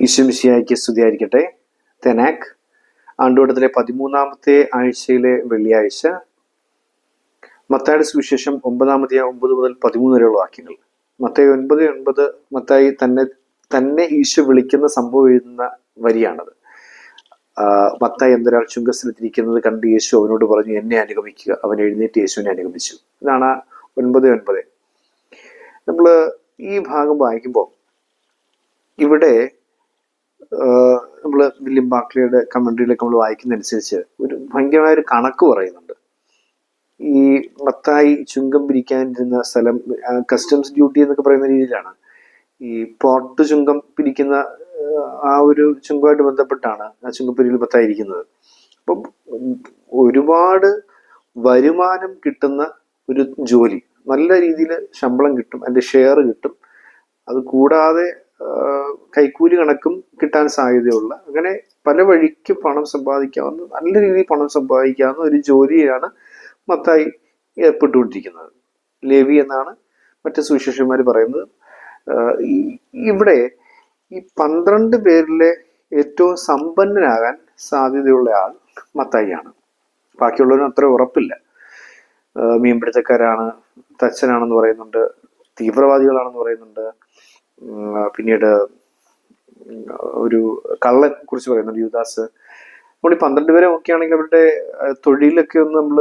ഈശ്വമിശിയായിക്ക് സ്തുതിയായിരിക്കട്ടെ. തെനാക് ആണ്ടുവട്ടത്തിലെ പതിമൂന്നാമത്തെ ആഴ്ചയിലെ വെള്ളിയാഴ്ച. മത്തായുടെ സുവിശേഷം ഒമ്പതാമത്തെ ഒമ്പത് മുതൽ പതിമൂന്ന് വരെയുള്ള വാക്യങ്ങൾ. മത്തായി ഒൻപത് ഒൻപത് മത്തായി തന്നെ തന്നെ ഈശോ വിളിക്കുന്ന സംഭവം എഴുതുന്ന വരിയാണത്. മത്തായി എന്തൊരാൾ ചുങ്കസ്ഥലത്തിരിക്കുന്നത് കണ്ട് യേശു അവനോട് പറഞ്ഞു എന്നെ അനുഗമിക്കുക. അവൻ എഴുന്നേറ്റ് യേശുവിനെ അനുഗമിച്ചു. ഇതാണ് ഒൻപത് ഒൻപത്. നമ്മൾ ഈ ഭാഗം വായിക്കുമ്പോൾ ഇവിടെ നമ്മൾ വില്യം ബാക്ലിയുടെ കമൻട്രിയിലൊക്കെ നമ്മൾ വായിക്കുന്നതനുസരിച്ച് ഒരു ഭയങ്കരമായ ഒരു കണക്ക് പറയുന്നുണ്ട്. ഈ മത്തായി ചുങ്കം പിരിക്കാനിരുന്ന സ്ഥലം കസ്റ്റംസ് ഡ്യൂട്ടി എന്നൊക്കെ പറയുന്ന രീതിയിലാണ്. ഈ പോർട്ട് ചുങ്കം പിരിക്കുന്ന ആ, ഒരു ചുങ്കമായിട്ട് ബന്ധപ്പെട്ടാണ് ആ ചുങ്കപ്പിരിയിൽ മത്തായി ഇരിക്കുന്നത്. അപ്പം ഒരുപാട് വരുമാനം കിട്ടുന്ന ഒരു ജോലി. നല്ല രീതിയിൽ ശമ്പളം കിട്ടും അതിന്റെ ഷെയർ കിട്ടും. അത് കൂടാതെ കൈക്കൂലി കണക്കും കിട്ടാൻ സാധ്യതയുള്ള അങ്ങനെ പല വഴിക്ക് പണം സമ്പാദിക്കാവുന്ന നല്ല രീതിയിൽ പണം സമ്പാദിക്കാവുന്ന ഒരു ജോലിയാണ് മത്തായി ഏർപ്പെട്ടുകൊണ്ടിരിക്കുന്നത്. ലേവി എന്നാണ് മറ്റു സുവിശേഷന്മാർ പറയുന്നത്. ഇവിടെ ഈ പന്ത്രണ്ട് പേരിലെ ഏറ്റവും സമ്പന്നനാകാൻ സാധ്യതയുള്ള ആൾ മത്തായിയാണ്. ബാക്കിയുള്ളവരും അത്ര ഉറപ്പില്ല. മീൻപിടുത്തക്കാരാണ് തച്ചനാണെന്ന് പറയുന്നുണ്ട് തീവ്രവാദികളാണെന്ന് പറയുന്നുണ്ട് പിന്നീട് ഒരു കള്ളൻ കുറിച്ച് പറയുന്നുണ്ട് യുദാസ് നമ്മൾ ഈ പന്ത്രണ്ട് പേരെ നോക്കുകയാണെങ്കിൽ അവരുടെ തൊഴിലൊക്കെ ഒന്ന് നമ്മൾ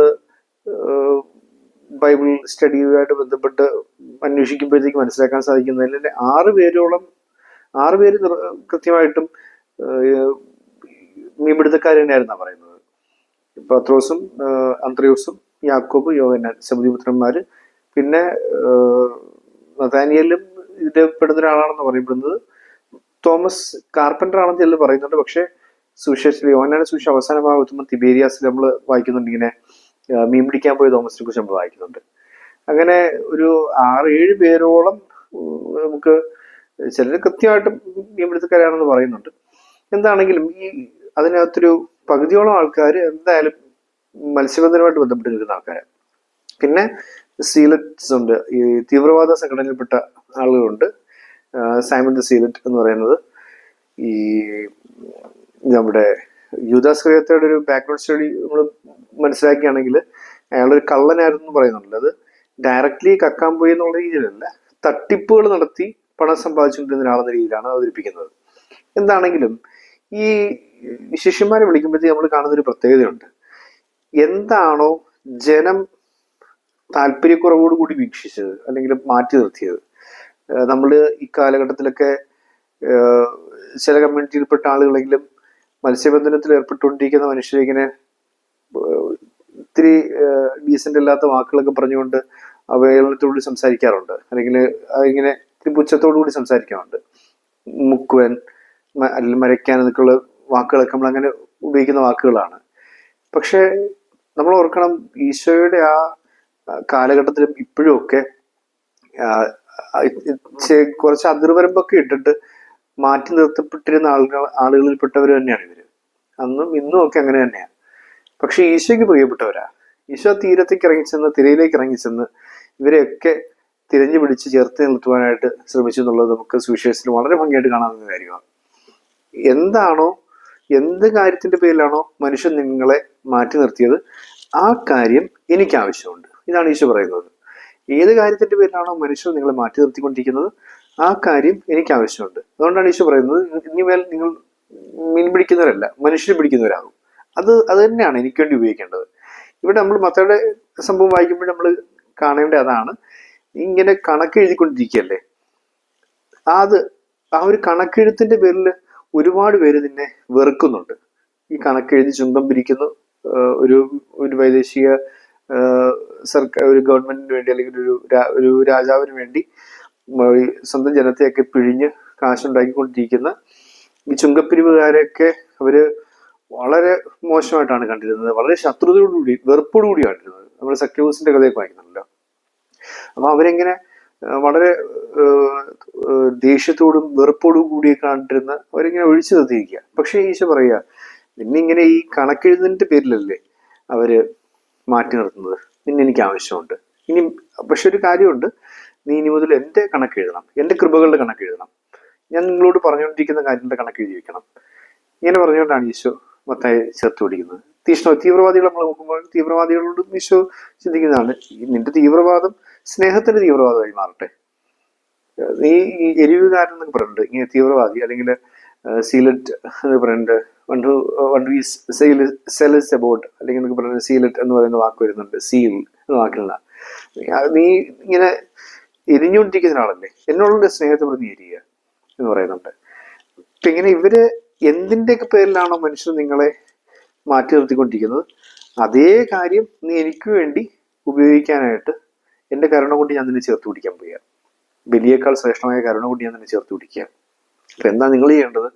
ബൈബിൾ സ്റ്റഡിയുമായിട്ട് ബന്ധപ്പെട്ട് അന്വേഷിക്കുമ്പോഴത്തേക്ക് മനസ്സിലാക്കാൻ സാധിക്കുന്നതിൽ ആറ് പേരോളം ആറ് പേര് കൃത്യമായിട്ടും മീൻപിടുത്തക്കാർ തന്നെയായിരുന്നു പറയുന്നത്. പത്രോസും അന്ത്രയോസും യാക്കോബ് യോഹന്നാൻ സമുദ്രപുത്രന്മാര് പിന്നെ ഏഹ്, നഥാനിയലും ഇതിൽ പെടുന്ന ഒരാളാണെന്ന് പറയപ്പെടുന്നത്. തോമസ് കാർപ്പന്റർ ആണെന്ന് ചിലർ പറയുന്നുണ്ട്. പക്ഷേ സുവിശേഷത്തിൽ യോഹന്നാന്റെ സുവിശേഷം അവസാന ഭാഗത്തുമ്പോൾ തിബേരിയാസിൽ നമ്മൾ വായിക്കുന്നുണ്ട് ഇങ്ങനെ മീൻ പിടിക്കാൻ പോയ തോമസിനെ കുറിച്ച് നമ്മൾ വായിക്കുന്നുണ്ട്. അങ്ങനെ ഒരു ആറ് ഏഴ് പേരോളം നമുക്ക് ചിലർ കൃത്യമായിട്ട് മീൻപിടുത്തക്കാരാണെന്ന് പറയുന്നുണ്ട്. എന്താണെങ്കിലും ഈ അതിനകത്തൊരു പകുതിയോളം ആൾക്കാർ എന്തായാലും മത്സ്യബന്ധനമായിട്ട് ബന്ധപ്പെട്ട് നിൽക്കുന്ന ആൾക്കാരാണ്. പിന്നെ സീലറ്റ്സ് ഉണ്ട്. ഈ തീവ്രവാദ സംഘടനയിൽപ്പെട്ട ആളുകളുണ്ട്. സൈമൺ ദ സീലറ്റ് എന്ന് പറയുന്നത് ഈ നമ്മുടെ യുദാസ് യൂദാസ്ക്രിയത്തയുടെ ഒരു ബാക്ക്ഗ്രൗണ്ട് സ്റ്റഡി നമ്മൾ മനസ്സിലാക്കുകയാണെങ്കിൽ അയാളൊരു കള്ളനായിരുന്നു പറയുന്നുണ്ട്. അത് ഡയറക്റ്റ്ലി കക്കാൻ പോയി എന്നുള്ള രീതിയിലല്ല തട്ടിപ്പുകൾ നടത്തി പണം സമ്പാദിച്ചുകൊണ്ടിരുന്ന ഒരാളെന്ന രീതിയിലാണ് അവതരിപ്പിക്കുന്നത്. എന്താണെങ്കിലും ഈ ശിഷ്യന്മാരെ വിളിക്കുമ്പോഴത്തേക്ക് നമ്മൾ കാണുന്ന ഒരു പ്രത്യേകതയുണ്ട്. എന്താണോ ജനം താല്പര്യക്കുറവോടുകൂടി വീക്ഷിച്ചത് അല്ലെങ്കിൽ മാറ്റി നിർത്തിയത്? നമ്മൾ ഈ കാലഘട്ടത്തിലൊക്കെ ചില കമ്മ്യൂണിറ്റിയിൽപ്പെട്ട ആളുകളെങ്കിലും മത്സ്യബന്ധനത്തിൽ ഏർപ്പെട്ടുകൊണ്ടിരിക്കുന്ന മനുഷ്യരിങ്ങനെ ഏഹ്, ഇത്തിരി ഡീസന്റ് അല്ലാത്ത വാക്കുകളൊക്കെ പറഞ്ഞുകൊണ്ട് അവഹേളനത്തോടുകൂടി സംസാരിക്കാറുണ്ട്. അല്ലെങ്കിൽ ഇങ്ങനെ ഇത്തിരി പുച്ഛത്തോടു കൂടി സംസാരിക്കാറുണ്ട്. മുക്കുവൻ അല്ലെങ്കിൽ മരയ്ക്കാൻ എന്നൊക്കെയുള്ള വാക്കുകളൊക്കെ നമ്മൾ അങ്ങനെ ഉപയോഗിക്കുന്ന വാക്കുകളാണ്. പക്ഷേ നമ്മൾ ഓർക്കണം ഈശോയുടെ ആ കാലഘട്ടത്തിലും ഇപ്പോഴും ഒക്കെ കുറച്ച് അതിർവരമ്പൊക്കെ ഇട്ടിട്ട് മാറ്റി നിർത്തപ്പെട്ടിരുന്ന ആളുകൾ ആളുകളിൽപ്പെട്ടവർ തന്നെയാണ് ഇവർ. അന്നും ഇന്നും ഒക്കെ അങ്ങനെ തന്നെയാണ് പക്ഷെ ഈശോയ്ക്ക് പ്രിയപ്പെട്ടവരാ. ഈശോ തീരത്തേക്ക് ഇറങ്ങി ഇറങ്ങിച്ചെന്ന് തിരയിലേക്ക് ഇറങ്ങി ഇറങ്ങിച്ചെന്ന് ഇവരെയൊക്കെ തിരഞ്ഞു പിടിച്ച് ചേർത്ത് നിർത്തുവാനായിട്ട് ശ്രമിച്ചു എന്നുള്ളത് നമുക്ക് സുവിശേഷത്തിൽ വളരെ ഭംഗിയായിട്ട് കാണാവുന്ന കാര്യമാണ്. എന്താണോ എന്ത് കാര്യത്തിന്റെ പേരിലാണോ മനുഷ്യൻ നിങ്ങളെ മാറ്റി നിർത്തിയത് ആ കാര്യം എനിക്ക് ആവശ്യമുണ്ട് ഇതാണ് ഈശോ പറയുന്നത്. ഏത് കാര്യത്തിന്റെ പേരിലാണോ മനുഷ്യർ നിങ്ങളെ മാറ്റി നിർത്തിക്കൊണ്ടിരിക്കുന്നത്? ആ കാര്യം എനിക്ക് ആവശ്യമുണ്ട്. അതുകൊണ്ടാണ് ഈശോ പറയുന്നത് ഇനിമേൽ നിങ്ങൾ മീൻ പിടിക്കുന്നവരല്ല മനുഷ്യർ പിടിക്കുന്നവരാകും. അത് അത് തന്നെയാണ് എനിക്ക് വേണ്ടി ഉപയോഗിക്കേണ്ടത്. ഇവിടെ നമ്മൾ മത്തയുടെ സംഭവം വായിക്കുമ്പോൾ നമ്മൾ കാണേണ്ട അതാണ് ഇങ്ങനെ കണക്ക് എഴുതിക്കൊണ്ടിരിക്കുകയല്ലേ? അത് ആ ഒരു കണക്കെഴുത്തിന്റെ പേരിൽ ഒരുപാട് പേര് നിന്നെ വെറുക്കുന്നുണ്ട്. ഈ കണക്കെഴുതി ചുങ്കം പിരിക്കുന്നു ഒരു ഒരു വൈദേശിക സർക്കാർ ഒരു ഗവൺമെന്റിന് വേണ്ടി അല്ലെങ്കിൽ ഒരു ഒരു രാജാവിന് വേണ്ടി സ്വന്തം ജനത്തെയൊക്കെ പിഴിഞ്ഞ് കാശുണ്ടാക്കിക്കൊണ്ടിരിക്കുന്ന ഈ ചുങ്കപ്പിരിവുകാരെയൊക്കെ അവർ വളരെ മോശമായിട്ടാണ് കണ്ടിരുന്നത്. വളരെ ശത്രുതയോടുകൂടി വെറുപ്പോടുകൂടി കണ്ടിരുന്നത് നമ്മൾ സഖ്യബൂസിന്റെ കഥയൊക്കെ വായിക്കുന്നുണ്ടല്ലോ. അപ്പൊ അവരെങ്ങനെ വളരെ ദേഷ്യത്തോടും വെറുപ്പോടും കൂടി കണ്ടിരുന്ന അവരിങ്ങനെ ഒഴിച്ചു നിർത്തിയിരിക്കുക. പക്ഷെ ഈശോ പറയുക നിന്നിങ്ങനെ ഈ കണക്കെഴുതിന്റെ പേരിലല്ലേ അവർ മാറ്റി നിർത്തുന്നത്. നിന്നെ എനിക്ക് ആവശ്യമുണ്ട്. ഇനി പക്ഷെ ഒരു കാര്യമുണ്ട്. നീ ഇനി മുതൽ എന്റെ കണക്ക് എഴുതണം. എന്റെ കൃപകളുടെ കണക്ക് എഴുതണം. ഞാൻ നിങ്ങളോട് പറഞ്ഞുകൊണ്ടിരിക്കുന്ന കാര്യങ്ങളുടെ കണക്ക് എഴുതി വെക്കണം. ഇങ്ങനെ പറഞ്ഞുകൊണ്ടാണ് ഈശോ മത്തായി ചേർത്ത് പിടിക്കുന്നത്. തീഷ്ണ തീവ്രവാദികൾ നമ്മൾ നോക്കുമ്പോൾ തീവ്രവാദികളോട് ഈശോ ചിന്തിക്കുന്നതാണ് നിന്റെ തീവ്രവാദം സ്നേഹത്തിന്റെ തീവ്രവാദമായി മാറട്ടെ. നീ എരിവുകാരൻ എന്നൊക്കെ പറയുന്നുണ്ട്. ഇങ്ങനെ തീവ്രവാദി അല്ലെങ്കിൽ സീലറ്റ് എന്ന് പറയുന്നുണ്ട്. One two one two cells about അല്ലെങ്കിൽ നമുക്ക് പറയുന്നത് സീലറ്റ് എന്ന് പറയുന്ന വാക്ക് വരുന്നുണ്ട്. സീൽ എന്ന വാക്കിലുള്ള. നീ ഇങ്ങനെ എരിഞ്ഞുകൊണ്ടിരിക്കുന്ന ആളല്ലേ എന്നോടുള്ള സ്നേഹത്തെ പ്രതി എരിയുക എന്ന് പറയുന്നുണ്ട്. അപ്പൊ ഇങ്ങനെ ഇവർ എന്തിന്റെയൊക്കെ പേരിലാണോ മനുഷ്യർ നിങ്ങളെ മാറ്റി നിർത്തിക്കൊണ്ടിരിക്കുന്നത്? അതേ കാര്യം നീ എനിക്ക് വേണ്ടി ഉപയോഗിക്കാനായിട്ട് എന്റെ കരുണ കൊണ്ട് ഞാൻ നിന്നെ ചേർത്ത് പിടിക്കാൻ പോവുക ബലിയേക്കാൾ ശ്രേഷ്ഠമായ കരുണ കൊണ്ട് ഞാൻ നിന്നെ ചേർത്ത് പിടിക്കുക അപ്പൊ എന്താ നിങ്ങൾ ചെയ്യേണ്ടത്?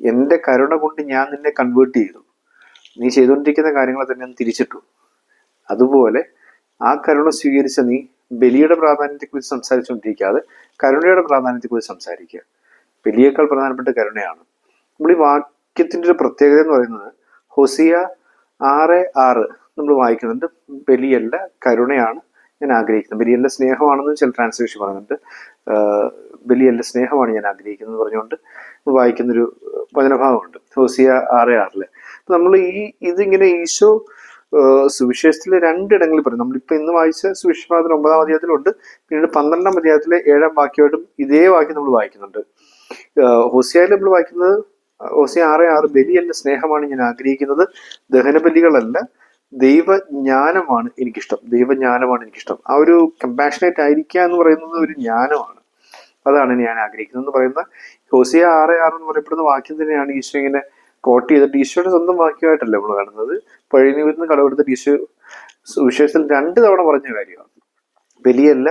എന്റെ കരുണ കൊണ്ട് ഞാൻ നിന്നെ കൺവേർട്ട് ചെയ്തു. നീ ചെയ്തുകൊണ്ടിരിക്കുന്ന കാര്യങ്ങളെ തന്നെ തിരിച്ചിട്ടു. അതുപോലെ ആ കരുണ സ്വീകരിച്ച നീ ബലിയുടെ പ്രാധാന്യത്തെക്കുറിച്ച് സംസാരിച്ചുകൊണ്ടിരിക്കാതെ കരുണയുടെ പ്രാധാന്യത്തെക്കുറിച്ച് സംസാരിക്കുക. ബലിയേക്കാൾ പ്രധാനപ്പെട്ട കരുണയാണ്. നമ്മൾ ഈ വാക്യത്തിന്റെ ഒരു പ്രത്യേകത എന്ന് പറയുന്നത് ഹൊസിയ ആറ് ആറ് നമ്മൾ വായിക്കുന്നുണ്ട്. ബലിയല്ല കരുണയാണ്. ഞാൻ ആഗ്രഹിക്കുന്നത്. ബലിയല്ല സ്നേഹമാണെന്ന് ചില ട്രാൻസ്ലേഷൻ പറയുന്നുണ്ട്. ബലിയല്ല സ്നേഹമാണ് ഞാൻ ആഗ്രഹിക്കുന്നത് എന്ന് പറഞ്ഞുകൊണ്ട് വായിക്കുന്നൊരു വചനഭാഗമുണ്ട്. ഹോസിയ ആറ് ആറിൽ. അപ്പം നമ്മൾ ഈ ഇതിങ്ങനെ ഈശോ സുവിശേഷത്തിലെ രണ്ടിടങ്ങളിൽ പറയും. നമ്മളിപ്പോ ഇന്ന് വായിച്ച സുവിശേഷത്തിൽ ഒമ്പതാം അധ്യായത്തിലുണ്ട്. പിന്നീട് പന്ത്രണ്ടാം അധ്യായത്തിലെ ഏഴാം വാക്യമായിട്ടും ഇതേ വാക്യം നമ്മൾ വായിക്കുന്നുണ്ട്. ഹോസിയയിൽ നമ്മൾ വായിക്കുന്നത് ഹോസിയ ആറ് ആറ് ബലിയല്ല സ്നേഹമാണ് ഞാൻ ആഗ്രഹിക്കുന്നത്. ദഹനബലികളല്ല ദൈവജ്ഞാനമാണ് എനിക്കിഷ്ടം. ദൈവജ്ഞാനമാണ് എനിക്കിഷ്ടം. ആ ഒരു കമ്പാഷനേറ്റ് ആയിരിക്കുക എന്ന് പറയുന്നത് ഒരു ജ്ഞാനമാണ്. അതാണ് ഞാൻ ആഗ്രഹിക്കുന്നത് എന്ന് പറയുന്ന ഹോസിയ ആറ് ആറ് എന്ന് പറയപ്പെടുന്ന വാക്യം തന്നെയാണ് ഈശോ ഇങ്ങനെ കോട്ട് ചെയ്തിട്ട് ഈശോയുടെ സ്വന്തം വാക്യമായിട്ടല്ല നമ്മൾ കാണുന്നത്. പഴയ നിന്ന് കടമെടുത്തിട്ട് ഈശോ സുവിശേഷത്തിൽ രണ്ട് തവണ പറഞ്ഞ കാര്യമാണ്. വലിയല്ല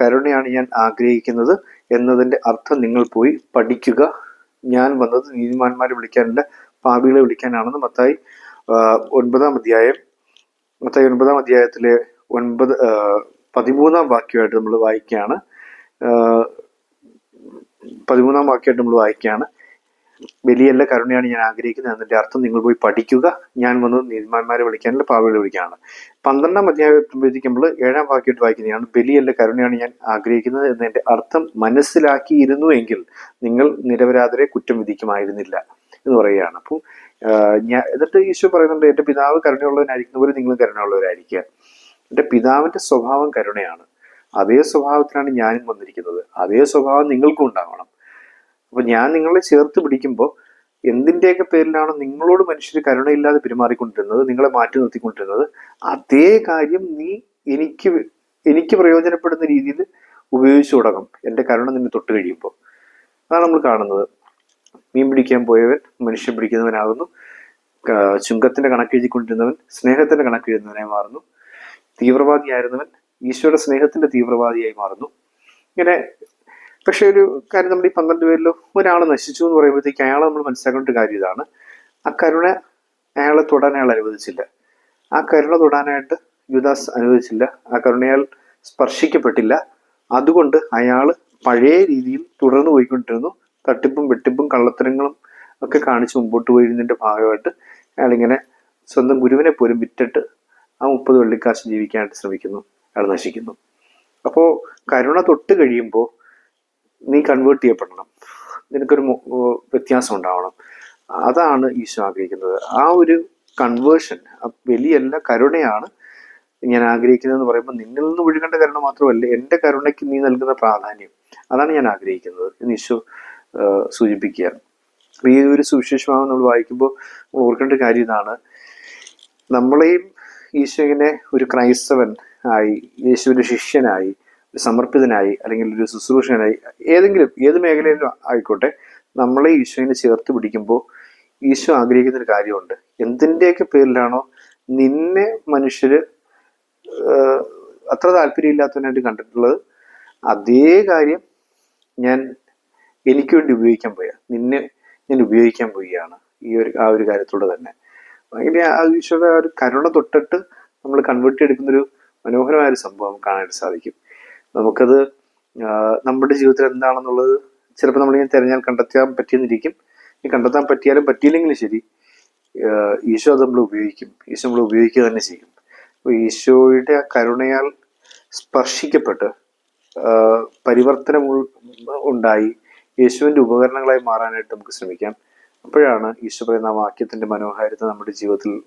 കരുണയാണ് ഞാൻ ആഗ്രഹിക്കുന്നത് എന്നതിന്റെ അർത്ഥം നിങ്ങൾ പോയി പഠിക്കുക. ഞാൻ വന്നത് നീതിമാന്മാരെ വിളിക്കാനല്ല പാപികളെ വിളിക്കാനാണെന്ന് മത്തായി ഒൻപതാം അധ്യായം മത്തായി ഒൻപതാം അധ്യായത്തിലെ ഒൻപത് പതിമൂന്നാം വാക്യമായിട്ട് നമ്മൾ വായിക്കുകയാണ്. പതിമൂന്നാം വാക്യമായിട്ട് നമ്മൾ വായിക്കുകയാണ്. വലിയല്ല കരുണയാണ് ഞാൻ ആഗ്രഹിക്കുന്നത് എന്നതിന്റെ അർത്ഥം നിങ്ങൾ പോയി പഠിക്കുക. ഞാൻ വന്ന് നീതിമാന്മാരെ വിളിക്കാനല്ല പാവകളെ വിളിക്കാനാണ് പന്ത്രണ്ടാം അധ്യായത്തിലേക്ക് നമ്മൾ ഏഴാം വാക്യമായിട്ട് വായിക്കുന്നതാണ്. ബലിയല്ല കരുണയാണ് ഞാൻ ആഗ്രഹിക്കുന്നത് എന്നതിന്റെ അർത്ഥം മനസ്സിലാക്കിയിരുന്നു എങ്കിൽ നിങ്ങൾ നിരപരാധരെ കുറ്റം വിധിക്കുമായിരുന്നില്ല എന്ന് പറയുകയാണ്. അപ്പം ഞാൻ എന്നിട്ട് ഈശോ പറയുന്നുണ്ട് എന്റെ പിതാവ് കരുണയുള്ളവനായിരിക്കുന്ന പോലെ നിങ്ങളും കരുണയുള്ളവരായിരിക്കുക. എന്റെ പിതാവിന്റെ സ്വഭാവം കരുണയാണ്. അതേ സ്വഭാവത്തിലാണ് ഞാനും വന്നിരിക്കുന്നത്. അതേ സ്വഭാവം നിങ്ങൾക്കും ഉണ്ടാവണം. അപ്പൊ ഞാൻ നിങ്ങളെ ചേർത്ത് പിടിക്കുമ്പോൾ എന്തിന്റെയൊക്കെ പേരിലാണോ നിങ്ങളോട് മനുഷ്യർ കരുണയില്ലാതെ പെരുമാറിക്കൊണ്ടിരുന്നത് നിങ്ങളെ മാറ്റി നിർത്തിക്കൊണ്ടിരുന്നത്? അതേ കാര്യം നീ എനിക്ക് എനിക്ക് പ്രയോജനപ്പെടുന്ന രീതിയിൽ ഉപയോഗിച്ചു തുടങ്ങും. എന്റെ കരുണ നിന്നെ തൊട്ട് കഴിയുമ്പോൾ അതാണ് നമ്മൾ കാണുന്നത്. മീൻ പിടിക്കാൻ പോയവൻ മനുഷ്യൻ പിടിക്കുന്നവനാകുന്നു. ചുങ്കത്തിന്റെ കണക്കെഴുതിക്കൊണ്ടിരുന്നവൻ സ്നേഹത്തിന്റെ കണക്കെഴുതുന്നവനായി മാറുന്നു. തീവ്രവാദിയായിരുന്നവൻ ഈശോയുടെ സ്നേഹത്തിന്റെ തീവ്രവാദിയായി മാറുന്നു. ഇങ്ങനെ പക്ഷെ ഒരു കാര്യം നമ്മൾ ഈ പന്ത്രണ്ട് പേരിൽ ഒരാൾ നശിച്ചു എന്ന് പറയുമ്പോഴത്തേക്ക് അയാളെ നമ്മൾ മനസ്സിലാക്കേണ്ട ഒരു കാര്യം ഇതാണ്. ആ കരുണ അയാളെ തൊടാൻ അയാൾ അനുവദിച്ചില്ല. ആ കരുണ തൊടാനായിട്ട് യുദാസ് അനുവദിച്ചില്ല. ആ കരുണയാൽ സ്പർശിക്കപ്പെട്ടില്ല. അതുകൊണ്ട് അയാൾ പഴയ രീതിയിൽ തുടർന്നു പോയിക്കൊണ്ടിരുന്നു. തട്ടിപ്പും വെട്ടിപ്പും കള്ളത്തരങ്ങളും ഒക്കെ കാണിച്ച് മുമ്പോട്ട് പോയിരുന്നതിന്റെ ഭാഗമായിട്ട് അയാളിങ്ങനെ സ്വന്തം ഗുരുവിനെ പോലും വിറ്റിട്ട് ആ മുപ്പത് വെള്ളിക്കാശ് ജീവിക്കാനായിട്ട് ശ്രമിക്കുന്നു. അയാൾ നശിക്കുന്നു. അപ്പോൾ കരുണ തൊട്ട് കഴിയുമ്പോൾ നീ കൺവേർട്ട് ചെയ്യപ്പെടണം. നിനക്കൊരു വ്യത്യാസം ഉണ്ടാവണം. അതാണ് ഈശോ ആഗ്രഹിക്കുന്നത്. ആ ഒരു കൺവേർഷൻ വലിയല്ല കരുണയാണ് ഞാൻ ആഗ്രഹിക്കുന്നതെന്ന് പറയുമ്പോൾ നിന്നിൽ നിന്ന് ഒഴുകേണ്ട കരുണ മാത്രമല്ല എന്റെ കരുണയ്ക്ക് നീ നൽകുന്ന പ്രാധാന്യം. അതാണ് ഞാൻ ആഗ്രഹിക്കുന്നത്. എന്ന് ഈശോ ഏർ സൂചിപ്പിക്കുക. അപ്പൊ ഈ ഒരു സുവിശേഷമാകും നമ്മൾ വായിക്കുമ്പോൾ ഓർക്കേണ്ട കാര്യം ഇതാണ്. നമ്മളെയും ഈശോവിനെ ഒരു ക്രൈസ്തവൻ ആയി യേശുവിന്റെ ശിഷ്യനായി സമർപ്പിതനായി അല്ലെങ്കിൽ ഒരു ശുശ്രൂഷകനായി ഏതെങ്കിലും ഏത് മേഖലയിലും ആയിക്കോട്ടെ നമ്മളെ ഈശോയിനെ ചേർത്ത് പിടിക്കുമ്പോൾ ഈശോ ആഗ്രഹിക്കുന്ന ഒരു കാര്യമുണ്ട്. എന്തിന്റെയൊക്കെ പേരിലാണോ നിന്നെ മനുഷ്യർ അത്ര താല്പര്യമില്ലാത്തവനായിട്ട് കണ്ടിട്ടുള്ളത് അതേ കാര്യം ഞാൻ എനിക്ക് വേണ്ടി ഉപയോഗിക്കാൻ പോയ നിന്നെ ഞാൻ ഉപയോഗിക്കാൻ പോവുകയാണ്. ഈ ഒരു ആ ഒരു കാര്യത്തോടെ തന്നെ. അങ്ങനെ ആ ഈശോയുടെ ആ ഒരു കരുണ തൊട്ടിട്ട് നമ്മൾ കൺവേർട്ട് എടുക്കുന്ന ഒരു മനോഹരമായ ഒരു സംഭവം കാണാനായിട്ട് സാധിക്കും. നമുക്കത് നമ്മുടെ ജീവിതത്തിൽ എന്താണെന്നുള്ളത് ചിലപ്പോൾ നമ്മളിങ്ങനെ തിരഞ്ഞാൽ കണ്ടെത്താൻ പറ്റിയെന്നിരിക്കും. ഈ കണ്ടെത്താൻ പറ്റിയാലും പറ്റിയില്ലെങ്കിലും ശരി ഈശോ അത് നമ്മൾ ഉപയോഗിക്കും. ഈശോ നമ്മൾ ഉപയോഗിക്കുക തന്നെ ചെയ്യും. അപ്പോൾ ഈശോയുടെ ആ കരുണയാൽ സ്പർശിക്കപ്പെട്ട് പരിവർത്തനം ഉണ്ടായി. യേശുവിന്റെ ഉപകരണങ്ങളായി മാറാനായിട്ട് നമുക്ക് ശ്രമിക്കാം. അപ്പോഴാണ് ഈശോ പറയുന്ന വാക്യത്തിന്റെ മനോഹാരിത നമ്മുടെ ജീവിതത്തിൽ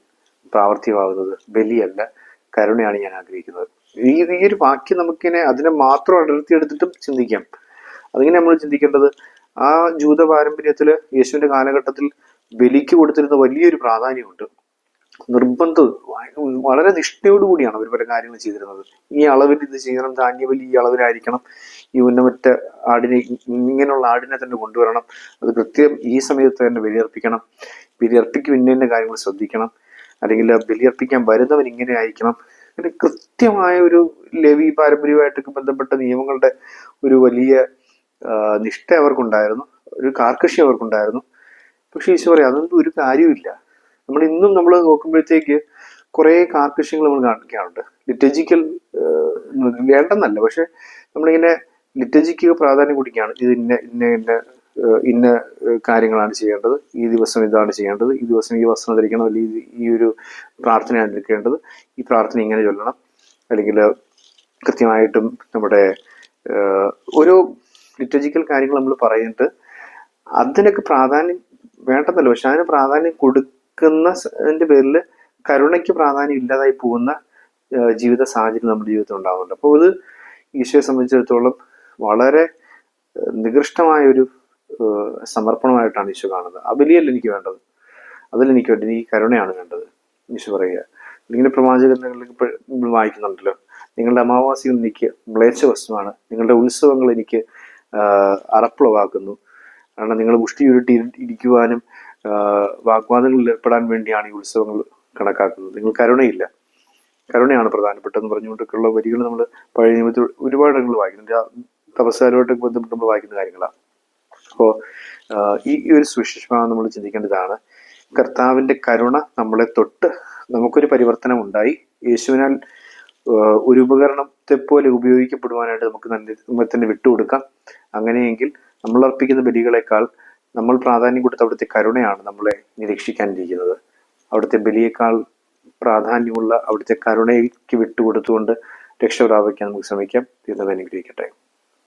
പ്രാവർത്തികമാകുന്നത്. ബലിയല്ല കരുണയാണ് ഞാൻ ആഗ്രഹിക്കുന്നത്. ഈ ഈ ഒരു വാക്യം നമുക്കിങ്ങനെ അതിനെ മാത്രം അടർത്തിയെടുത്തിട്ടും ചിന്തിക്കാം. അതിങ്ങനെ നമ്മൾ ചിന്തിക്കേണ്ടത്? ആ ജൂത പാരമ്പര്യത്തിൽ യേശുവിന്റെ കാലഘട്ടത്തിൽ ബലിക്ക് കൊടുത്തിരുന്ന വലിയൊരു പ്രാധാന്യമുണ്ട്. നിർബന്ധം. വളരെ നിഷ്ഠയോടുകൂടിയാണ് അവർ പല കാര്യങ്ങൾ ചെയ്തിരുന്നത്. ഈ അളവിൽ ഇത് ചെയ്യണം ധാന്യബലി ഈ അളവിലായിരിക്കണം. ഈ ഉന്നമറ്റ ആടിനെ ഇങ്ങനെയുള്ള ആടിനെ തന്നെ കൊണ്ടുവരണം. അത് കൃത്യം ഈ സമയത്ത് തന്നെ ബലിയർപ്പിക്കണം. ബലിയർപ്പിക്കും ഇന്ന ഇന്ന കാര്യങ്ങൾ ശ്രദ്ധിക്കണം. അല്ലെങ്കിൽ ബലിയർപ്പിക്കാൻ വരുന്നവൻ ഇങ്ങനെ ആയിരിക്കണം. അങ്ങനെ കൃത്യമായ ഒരു ലവി പാരമ്പര്യമായിട്ടൊക്കെ ബന്ധപ്പെട്ട നിയമങ്ങളുടെ ഒരു വലിയ നിഷ്ഠ അവർക്കുണ്ടായിരുന്നു. ഒരു കാർക്കശ്യം അവർക്കുണ്ടായിരുന്നു. പക്ഷേ ഈശോ പറയാം അതൊന്നും ഒരു കാര്യമില്ല നമ്മൾ ഇന്നും നമ്മൾ നോക്കുമ്പോഴത്തേക്ക് കുറേ കാർക്കശ്യങ്ങൾ നമ്മൾ കാണിക്കാറുണ്ട്. ലിറ്റജിക്കൽ വേണ്ടെന്നല്ല. പക്ഷെ നമ്മളിങ്ങനെ ലിറ്റജിക്ക് പ്രാധാന്യം കൊടുക്കുകയാണ്. ഇത് ഇന്ന ഇന്ന ഇന്ന ഇന്ന കാര്യങ്ങളാണ് ചെയ്യേണ്ടത്. ഈ ദിവസം ഇതാണ് ചെയ്യേണ്ടത്. ഈ ദിവസം ഈ വസ്ത്രം ധരിക്കണം. അല്ലെങ്കിൽ ഈ ഒരു പ്രാർത്ഥനയാണ് എടുക്കേണ്ടത് ഈ പ്രാർത്ഥന ഇങ്ങനെ ചൊല്ലണം. അല്ലെങ്കിൽ കൃത്യമായിട്ടും നമ്മുടെ ഓരോ ലിറ്റജിക്കൽ കാര്യങ്ങൾ നമ്മൾ പറയുന്നുണ്ട്. അതിനൊക്കെ പ്രാധാന്യം വേണ്ടെന്നല്ല. പക്ഷെ അതിന് പ്രാധാന്യം കൊടുക്കുന്ന പേരിൽ കരുണയ്ക്ക് പ്രാധാന്യം ഇല്ലാതായി പോകുന്ന ജീവിത സാഹചര്യം നമ്മുടെ ജീവിതത്തിൽ ഉണ്ടാകുന്നുണ്ട് അപ്പോൾ ഇത് ഈശോയെ സംബന്ധിച്ചിടത്തോളം വളരെ നികൃഷ്ടമായ ഒരു സമർപ്പണമായിട്ടാണ് ഈശോ കാണുന്നത്. ആ ബലിയല്ല എനിക്ക് വേണ്ടത്. അതിൽ എനിക്ക് വേണ്ടത് എനിക്ക് കരുണയാണ് വേണ്ടത് ഈശോ പറയുക. ഇങ്ങനെ ഇപ്പോൾ വായിക്കുന്നുണ്ടല്ലോ. നിങ്ങളുടെ അമാവാസികൾ എനിക്ക് മ്ലേച്ഛ വസ്തുവാണ്. നിങ്ങളുടെ ഉത്സവങ്ങൾ എനിക്ക് അറപ്പുളവാക്കുന്നു. കാരണം നിങ്ങൾ മുഷ്ടി ഉരുട്ടി ഇരി- ഇരിക്കുവാനും വാഗ്വാദങ്ങളിൽ ഏർപ്പെടാൻ വേണ്ടിയാണ് ഈ ഉത്സവങ്ങൾ കണക്കാക്കുന്നത്. നിങ്ങൾ കരുണയില്ല. കരുണയാണ് പ്രധാനപ്പെട്ടതെന്ന് പറഞ്ഞുകൊണ്ടൊക്കെയുള്ള വരികൾ നമ്മൾ പഴയ നിയമത്തിൽ ഒരുപാട് നിങ്ങൾ വായിക്കുന്നുണ്ട് ആ തപസ്സാലുമായിട്ട് ബന്ധപ്പെട്ട് നമ്മൾ വായിക്കുന്ന കാര്യങ്ങളാണ്. അപ്പോൾ ഈ ഒരു സുവിശേഷമാണ് നമ്മൾ ചിന്തിക്കേണ്ടതാണ്. കർത്താവിന്റെ കരുണ നമ്മളെ തൊട്ട് നമുക്കൊരു പരിവർത്തനം ഉണ്ടായി. യേശുവിനാൽ ഒരു ഉപകരണത്തെ പോലെ ഉപയോഗിക്കപ്പെടുവാനായിട്ട് നമുക്ക് തന്നെ നമ്മെ തന്നെ വിട്ടുകൊടുക്കാം. അങ്ങനെയെങ്കിൽ നമ്മൾ അർപ്പിക്കുന്ന ബലികളെക്കാൾ നമ്മൾ പ്രാധാന്യം കൊടുത്ത അവിടുത്തെ കരുണയാണ് നമ്മളെ നിരീക്ഷിക്കാനിരിക്കുന്നത് അവിടുത്തെ ബലിയേക്കാൾ പ്രാധാന്യമുള്ള അവിടുത്തെ കരുണയ്ക്ക് വിട്ടുകൊടുത്തുകൊണ്ട് രക്ഷപ്രാപിക്കാൻ നമുക്ക് ശ്രമിക്കാം. ദൈവം അനുഗ്രഹിക്കട്ടെ.